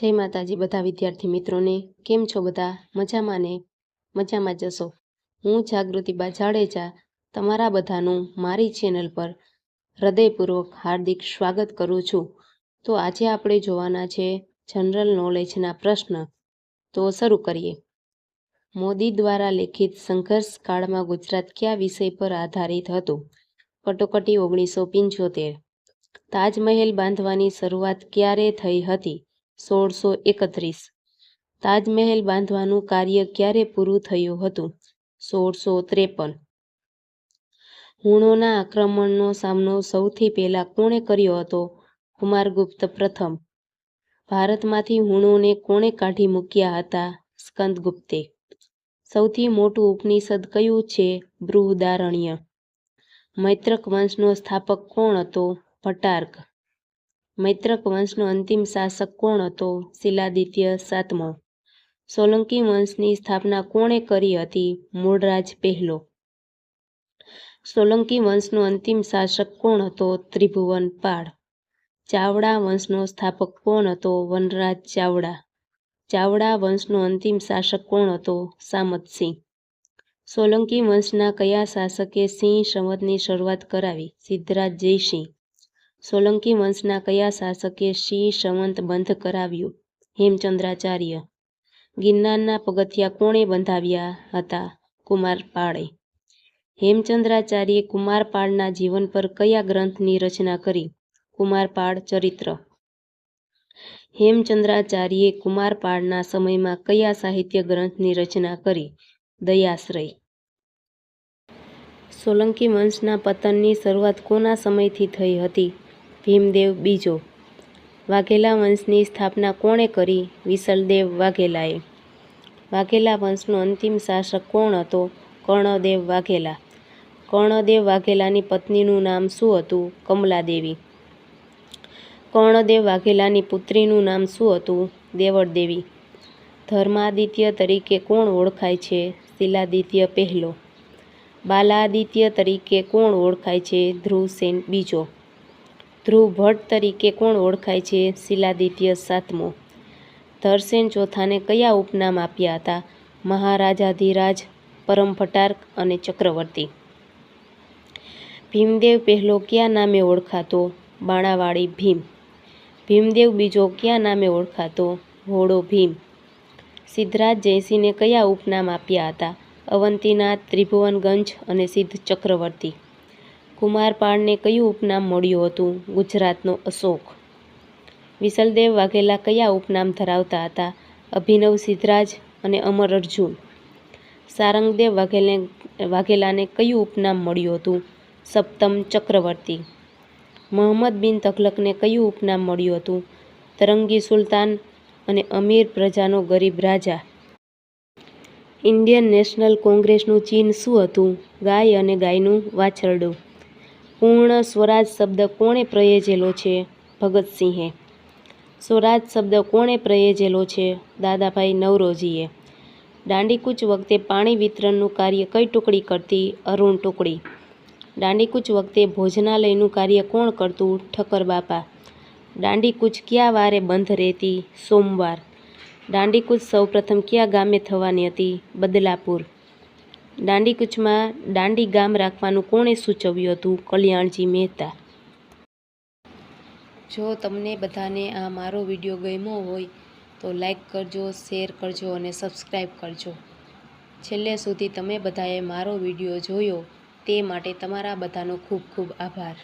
જય માતાજી બધા વિદ્યાર્થી મિત્રોને. કેમ છો બધા? મજામાં ને? મજામાં જશો હું જાગૃતિબા જાડેજા તમારા બધાનું મારી ચેનલ પર હૃદયપૂર્વક હાર્દિક સ્વાગત કરું છું. તો આજે આપણે જોવાના છે જનરલ નોલેજના પ્રશ્ન. તો શરૂ કરીએ. મોદી દ્વારા લેખિત સંઘર્ષ કાળમાં ગુજરાત કયા વિષય પર આધારિત હતું? કટોકટી ઓગણીસો પંચોતેર. તાજમહેલ બાંધવાની શરૂઆત ક્યારે થઈ હતી? સોળસો એકત્રીસ. તાજમહેલ બાંધવાનું કાર્ય ક્યારે પૂરું થયું હતું? સોળસો ત્રેપન. હુણોના આક્રમણનો સામનો સૌથી પહેલા કોણે કર્યો હતો? કુમારગુપ્ત પ્રથમ. ભારતમાંથી હુણોને કોણે કાઢી મૂક્યા હતા? સ્કંદગુપ્તે. સૌથી મોટું ઉપનિષદ કયું છે? બૃહદારણ્ય. મૈત્રક વંશનો સ્થાપક કોણ હતો? ભટ્ટાર્ક મૈત્રક વંશનો અંતિમ શાસક કોણ હતો? શિલાદિત્ય સાતમો. સોલંકી વંશની સ્થાપના કોણે કરી હતી? મૂળરાજ પહેલો. સોલંકી વંશનો અંતિમ શાસક કોણ હતો? ત્રિભુવન પાળ. ચાવડા વંશનો સ્થાપક કોણ હતો? વનરાજ ચાવડા. ચાવડા વંશનો અંતિમ શાસક કોણ હતો? સામતસિંહ સોલંકી વંશના કયા શાસકે સિંહ સંવતની શરૂઆત કરાવી? સિદ્ધરાજ જયસિંહ. સોલંકી વંશના કયા શાસકે સિંહ સંવંત બંધ કરાવ્યું? હેમચંદ્રાચાર્ય. ગિરનારના પગથિયા કોણે બંધાવ્યા હતા? કુમારપાળે હેમચંદ્રાચાર્યે કુમારપાળના જીવન પર કયા ગ્રંથની રચના કરી? કુમારપાળ ચરિત્ર. હેમચંદ્રાચાર્યે કુમારપાળના સમયમાં કયા સાહિત્ય ગ્રંથની રચના કરી? દયાશ્રય. સોલંકી વંશના પતનની શરૂઆત કોના સમયથી થઈ હતી? ભીમદેવ બીજો. વાઘેલા વંશની સ્થાપના કોણે કરી? વિસલદેવ વાઘેલાએ. વાઘેલા વંશનો અંતિમ શાસક કોણ હતો? કર્ણદેવ વાઘેલા. કર્ણદેવ વાઘેલાની પત્નીનું નામ શું હતું? કમલાદેવી. કર્ણદેવ વાઘેલાની પુત્રીનું નામ શું હતું? દેવળદેવી. ધર્માદિત્ય તરીકે કોણ ઓળખાય છે? શિલાદિત્ય પહેલો. બાલાદિત્ય તરીકે કોણ ઓળખાય છે? ધ્રુવસેન બીજો. ધ્રુવ ભટ્ટ તરીકે કોણ ઓળખાય છે? શિલાદિત્ય સાતમો. ધરસેન ચોથાને કયા ઉપનામ આપ્યા હતા? મહારાજાધિરાજ, પરમ ભટાર્ક અને ચક્રવર્તી. ભીમદેવ પહેલો કયા નામે ઓળખાતો? બાણાવાળી ભીમ. ભીમદેવ બીજો કયા નામે ઓળખાતો? હોડો ભીમ. સિદ્ધરાજ જયસિંહને કયા ઉપનામ આપ્યા હતા? અવંતીનાથ, ત્રિભુવનગંજ અને સિદ્ધ ચક્રવર્તી. કુમારપાળને કયું ઉપનામ મળ્યું હતું? ગુજરાતનો અશોક. વિસલદેવ વાઘેલા કયા ઉપનામ ધરાવતા હતા? અભિનવ સિદ્ધરાજ અને અમર અર્જુન. સારંગદેવ વાઘેલે, વાઘેલાને કયું ઉપનામ મળ્યું હતું? સપ્તમ ચક્રવર્તી. મોહમ્મદ બિન તઘલકને કયું ઉપનામ મળ્યું હતું? તરંગી સુલતાન અને અમીર પ્રજાનો ગરીબ રાજા. ઇન્ડિયન નેશનલ કોંગ્રેસનું ચિહ્ન શું હતું? ગાય અને ગાયનું વાછરડું. પૂર્ણ સ્વરાજ શબ્દ કોણે પ્રયોજેલો છે? ભગતસિંહે સ્વરાજ શબ્દ કોણે પ્રયોજેલો છે? દાદાભાઈ નવરોજીએ. દાંડીકૂચ વખતે પાણી વિતરણનું કાર્ય કઈ ટુકડી કરતી? અરુણ ટુકડી. દાંડીકૂચ વખતે ભોજનાલયનું કાર્ય કોણ કરતું? ઠક્કર બાપા. દાંડીકૂચ કયા વારે બંધ રહેતી? સોમવાર. દાંડીકૂચ સૌપ્રથમ કયા ગામે થવાની હતી? બદલાપુર. દાંડીકૂચમાં દાંડી ગામ રાખવાનું કોણે સૂચવ્યું હતું? કલ્યાણજી મહેતા. જો તમને બધાને આ મારો વીડિયો ગમ્યો હોય, તો લાઈક કરજો, શેર કરજો અને સબસ્ક્રાઈબ કરજો. છેલ્લે સુધી તમે બધાએ મારો વીડિયો જોયો તે માટે તમારા બધાનો ખૂબ ખૂબ આભાર.